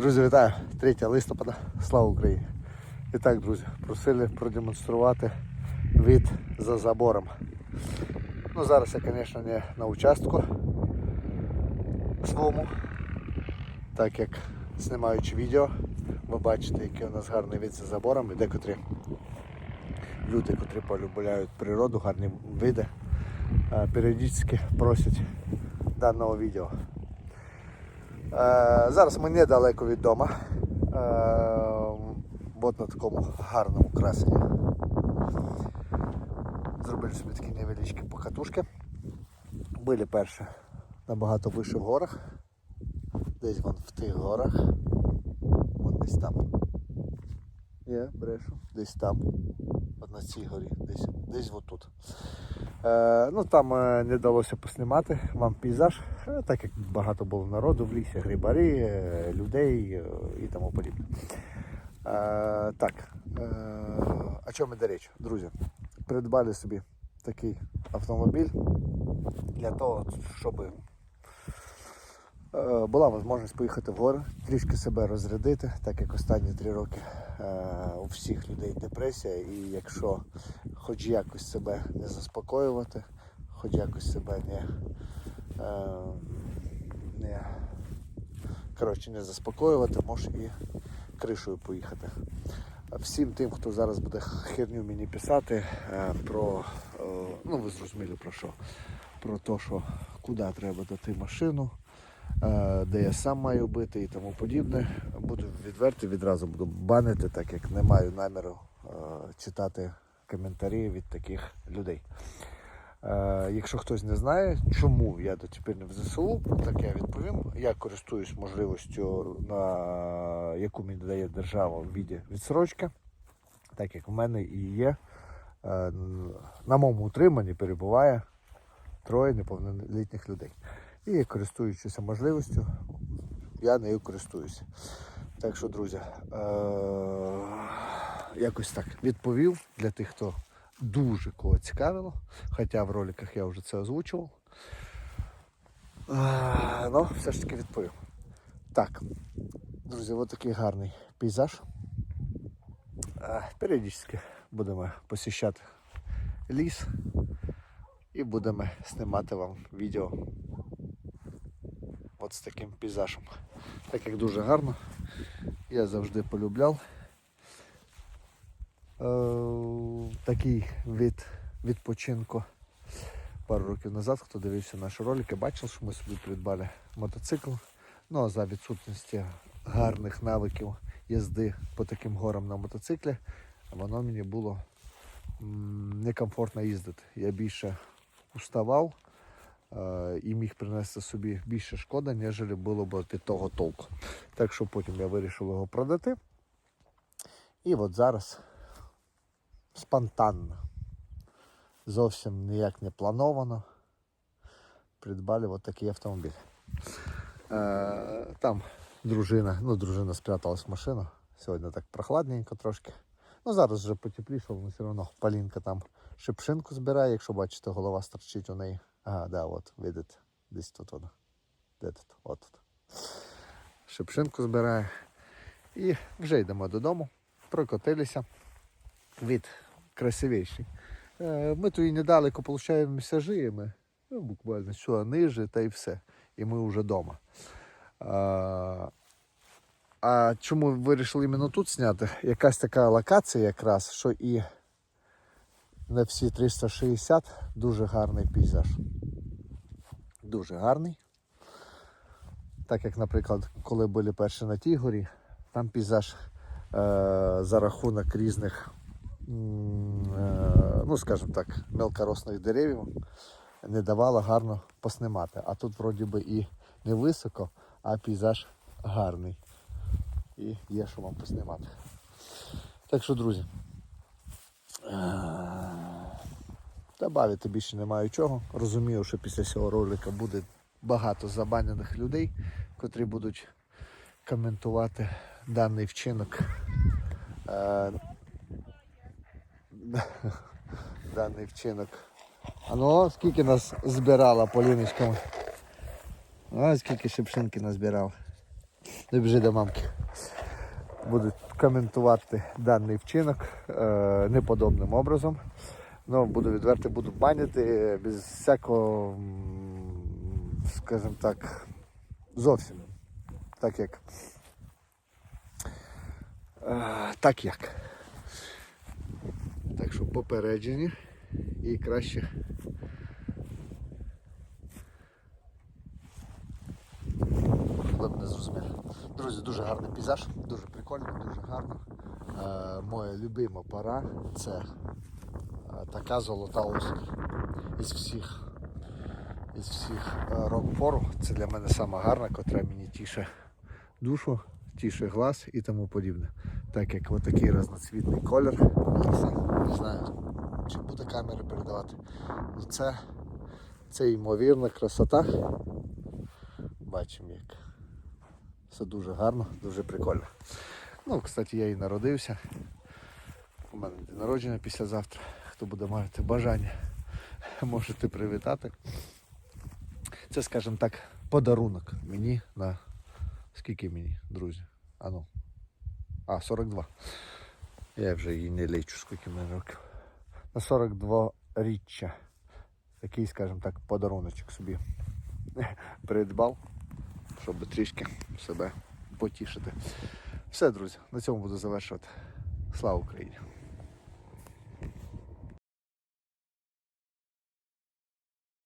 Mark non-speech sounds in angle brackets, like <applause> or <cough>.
Друзі, вітаю! 3 листопада. Слава Україні! І так, друзі, просили продемонструвати від за забором. Ну, зараз я, звісно, не на участку своєму, так як знімаючи відео, ви бачите, який у нас гарний від за забором і декотрі люди, котрі полюбляють природу, гарні види, е, періодично просять даного відео. Е, Зараз ми недалеко від дому. От на такому гарному красені. Зробили собі такі невеличкі покатушки. Були перші набагато вище в горах. Десь вон в тих горах. Вон десь там. Є, брешу. Десь там. От на цій горі. Десь, десь отут. Е, ну там е, не вдалося поснімати вам пейзаж, е, так як багато було народу в лісі, грибарі, людей і тому подібне. Так, о чому йде річ, друзі? Придбали собі такий автомобіль для того, щоб була можливість поїхати в гори, трішки себе розрядити, так як останні три роки е, у всіх людей депресія, і якщо хоч якось себе не заспокоювати, хоч якось себе не, е, не, коротше, не заспокоювати, можеш і кришою поїхати. Всім тим, хто зараз буде херню мені писати е, про, е, ну ви зрозуміли про що, про те, що куди треба дати машину, е, де я сам маю бити і тому подібне. Буду відвертий, відразу буду банити, так як не маю наміру е, читати коментарі від таких людей. Е, якщо хтось не знає, чому я дотепер не в ЗСУ, так я відповім. Я користуюсь можливістю, на яку мені дає держава в віді відсрочки, так як в мене і є. е, На моєму утриманні перебуває троє неповнолітніх людей. І користуючись можливістю, я нею користуюся. Так що, друзі, е- якось так відповів для тих, хто дуже кого цікавило. Хоча в роликах я вже це озвучував. А, ну, все ж таки відповів. Так, друзі, ось такий гарний пейзаж. А, періодично будемо посіщати ліс і будемо знімати вам відео от з таким пейзажем. Так як дуже гарно, я завжди полюбляв е, такий вид відпочинку. Пару років назад, хто дивився наші ролики, бачив, що ми собі придбали мотоцикл. Ну а за відсутності гарних навиків їзди по таким горам на мотоциклі, воно мені було некомфортно їздити. Я більше уставав і міг принести собі більше шкоди, ніж було б від того толку. Так що потім я вирішив його продати. І от зараз спонтанно, зовсім ніяк не плановано, придбали от такий автомобіль. Е, там дружина, ну дружина спряталась в машину. Сьогодні так прохладненько трошки. Ну зараз вже потеплішало, але все одно Полінка там шипшинку збирає, якщо бачите, голова стерчить у неї. Ага, да, от, видите, десь тут вона. Де тут? От тут. Шипшинку збирає. І вже йдемо додому, прокотилися. Від красивіший. Е, Ми тут недалеко получаємо місажі, ну, буквально що ниже та й все. І ми вже вдома. А, а чому вирішили іменно тут зняти? Якась така локація якраз, що і на всі 360 дуже гарний пейзаж. Дуже гарний. Так як, наприклад, коли були перші на тій горі, там пейзаж е, за рахунок різних, е, ну скажімо так, мелкоросних деревів не давало гарно поснімати. А тут вроді би і не високо, а пейзаж гарний. І є що вам поснімати. Так що, друзі, добавити більше немає чого. Розумію, що після цього ролика буде багато забанених людей, котрі будуть коментувати даний вчинок. Е, <laughs> Даний вчинок. А ну, скільки нас збирала Поліночка? А скільки шипшинки назбирав. Не біжи до мамки. Будуть коментувати даний вчинок е, неподобним образом. Ну, буду відвертий, буду банити без всякого, скажімо так, зовсім. Так як. Е, так як. Так що попереджені і краще. Ви мене зрозуміли. Друзі, дуже гарний пейзаж, дуже прикольно, дуже гарно. Е, моя любима пора це е, така золота осінь. Із всіх, із всіх е, рок-пору це для мене сама гарна, котра мені тіше душу, тіше глаз і тому подібне. Так як отакий разноцвітний колір. Не знаю, чи буде камера передавати. Ну це, це ймовірна красота. Бачимо як. Все дуже гарно, дуже прикольно. Ну, кстати, я і народився. У мене день народження післязавтра. Хто буде мати бажання, можете привітати. Це, скажімо так, подарунок мені на скільки мені, друзі? А ну. А, 42. Я вже її не лічу, скільки мені років. На 42 річчя. Такий, скажімо так, подаруночок собі придбав, щоб трішки себе потішити. Все, друзі, на цьому буду завершувати. Слава Україні!